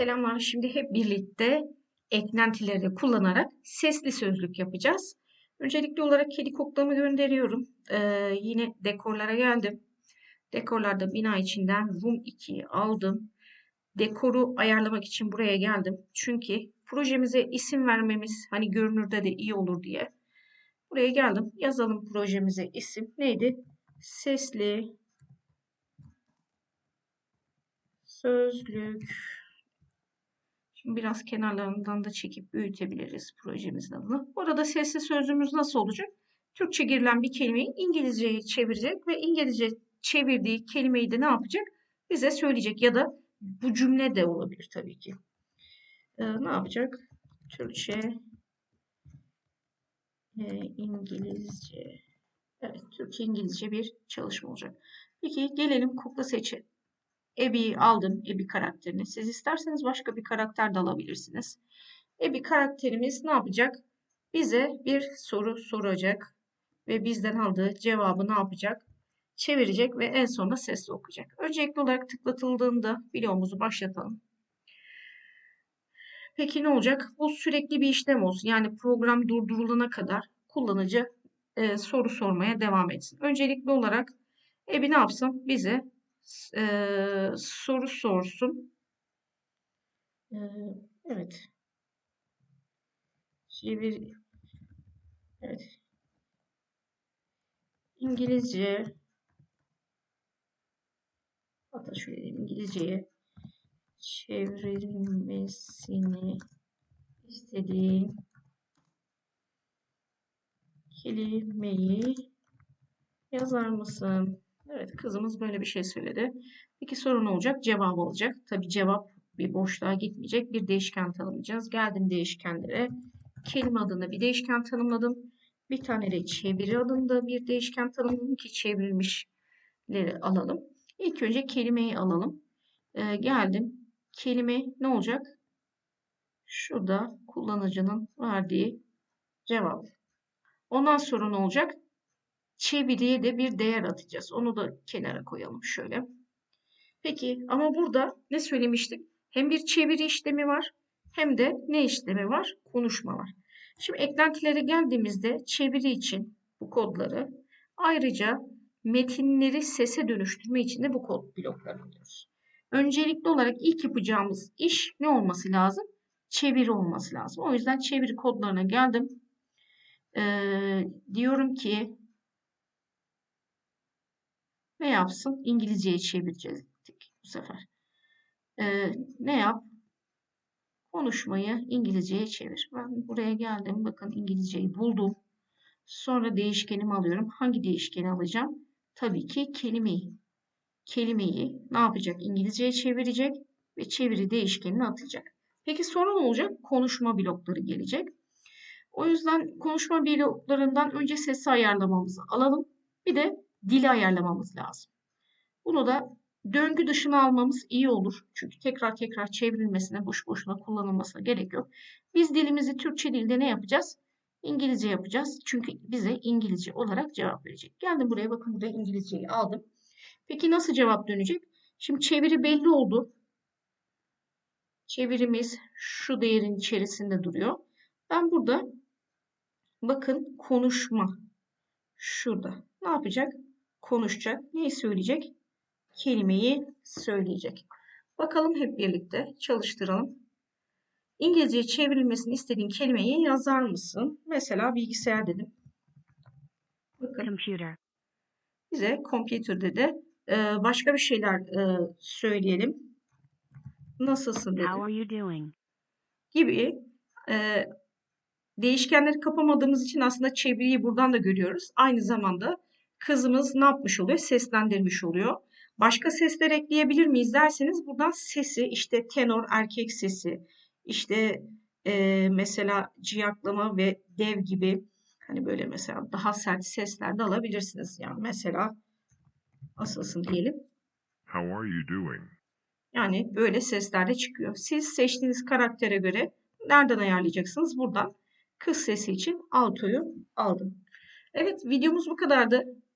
Selamlar. Şimdi hep birlikte eklentileri kullanarak sesli sözlük yapacağız. Öncelikli olarak kedi koklamı gönderiyorum. Ee, yine dekorlara geldim. Dekorlarda bina içinden Room 2'yi aldım. Dekoru ayarlamak için buraya geldim. Çünkü projemize isim vermemiz hani görünürde de iyi olur diye. Buraya geldim. Yazalım projemize isim. Neydi? Sesli sözlük Şimdi biraz kenarlarından da çekip büyütebiliriz projemizin adını. Orada sesli sözlüğümüz nasıl olacak? Türkçe girilen bir kelimeyi İngilizceye çevirecek ve İngilizce çevirdiği kelimeyi de ne yapacak? Bize söyleyecek ya da bu cümle de olabilir tabii ki. Ee, ne yapacak? Türkçe, e, İngilizce. Evet, Türkçe İngilizce bir çalışma olacak. Peki gelelim kukla seçe Ebi'yi aldım. Ebi karakterini. Siz isterseniz başka bir karakter de alabilirsiniz. Ebi karakterimiz ne yapacak? Bize bir soru soracak. Ve bizden aldığı cevabı ne yapacak? Çevirecek ve en sonunda sesli okuyacak. Öncelikli olarak tıklatıldığında videomuzu başlatalım. Peki ne olacak? Bu sürekli bir işlem olsun. Yani program durdurulana kadar kullanıcı e, soru sormaya devam etsin. Öncelikli olarak Ebi ne yapsın? Bize e, soru sorsun. E, evet. Çevir. Evet. İngilizce hatta şöyle İngilizceye çevrilmesini istediğim kelimeyi yazar mısın? Evet kızımız böyle bir şey söyledi. Peki soru ne olacak? Cevap olacak. Tabi cevap bir boşluğa gitmeyecek. Bir değişken tanımlayacağız. Geldim değişkenlere. Kelime adında bir değişken tanımladım. Bir tane de çeviri adında bir değişken tanımladım ki çevrilmişleri alalım. İlk önce kelimeyi alalım. Ee, geldim. Kelime ne olacak? Şurada kullanıcının verdiği cevap. Ondan sonra ne olacak? Çeviriye de bir değer atacağız. Onu da kenara koyalım şöyle. Peki ama burada ne söylemiştik? Hem bir çeviri işlemi var hem de ne işlemi var? Konuşma var. Şimdi eklentilere geldiğimizde çeviri için bu kodları ayrıca metinleri sese dönüştürme için de bu kod bloklarını alıyoruz. Öncelikli olarak ilk yapacağımız iş ne olması lazım? Çeviri olması lazım. O yüzden çeviri kodlarına geldim. Ee, diyorum ki ne yapsın? İngilizceye çevirecektik bu sefer. Ee, ne yap? Konuşmayı İngilizceye çevir. Ben buraya geldim. Bakın İngilizceyi buldum. Sonra değişkenimi alıyorum. Hangi değişkeni alacağım? Tabii ki kelimeyi. Kelimeyi ne yapacak? İngilizceye çevirecek ve çeviri değişkenini atacak. Peki sonra ne olacak? Konuşma blokları gelecek. O yüzden konuşma bloklarından önce sesi ayarlamamızı alalım. Bir de dili ayarlamamız lazım. Bunu da döngü dışına almamız iyi olur. Çünkü tekrar tekrar çevrilmesine, boş boşuna kullanılmasına gerek yok. Biz dilimizi Türkçe dilde ne yapacağız? İngilizce yapacağız. Çünkü bize İngilizce olarak cevap verecek. Geldim buraya bakın burada İngilizceyi aldım. Peki nasıl cevap dönecek? Şimdi çeviri belli oldu. Çevirimiz şu değerin içerisinde duruyor. Ben burada bakın konuşma şurada. Ne yapacak? Konuşacak. Neyi söyleyecek? Kelimeyi söyleyecek. Bakalım hep birlikte çalıştıralım. İngilizceye çevrilmesini istediğin kelimeyi yazar mısın? Mesela bilgisayar dedim. Bakın. Computer. Bize computer dedi. Ee, başka bir şeyler e, söyleyelim. Nasılsın dedi. How are you doing? Gibi e, değişkenleri kapamadığımız için aslında çeviriyi buradan da görüyoruz. Aynı zamanda kızımız ne yapmış oluyor? Seslendirmiş oluyor. Başka sesler ekleyebilir miyiz derseniz buradan sesi işte tenor erkek sesi işte e, mesela ciyaklama ve dev gibi hani böyle mesela daha sert sesler de alabilirsiniz. Yani mesela asılsın diyelim. How are you doing? Yani böyle sesler de çıkıyor. Siz seçtiğiniz karaktere göre nereden ayarlayacaksınız? Buradan kız sesi için altoyu aldım. Evet videomuz bu kadardı.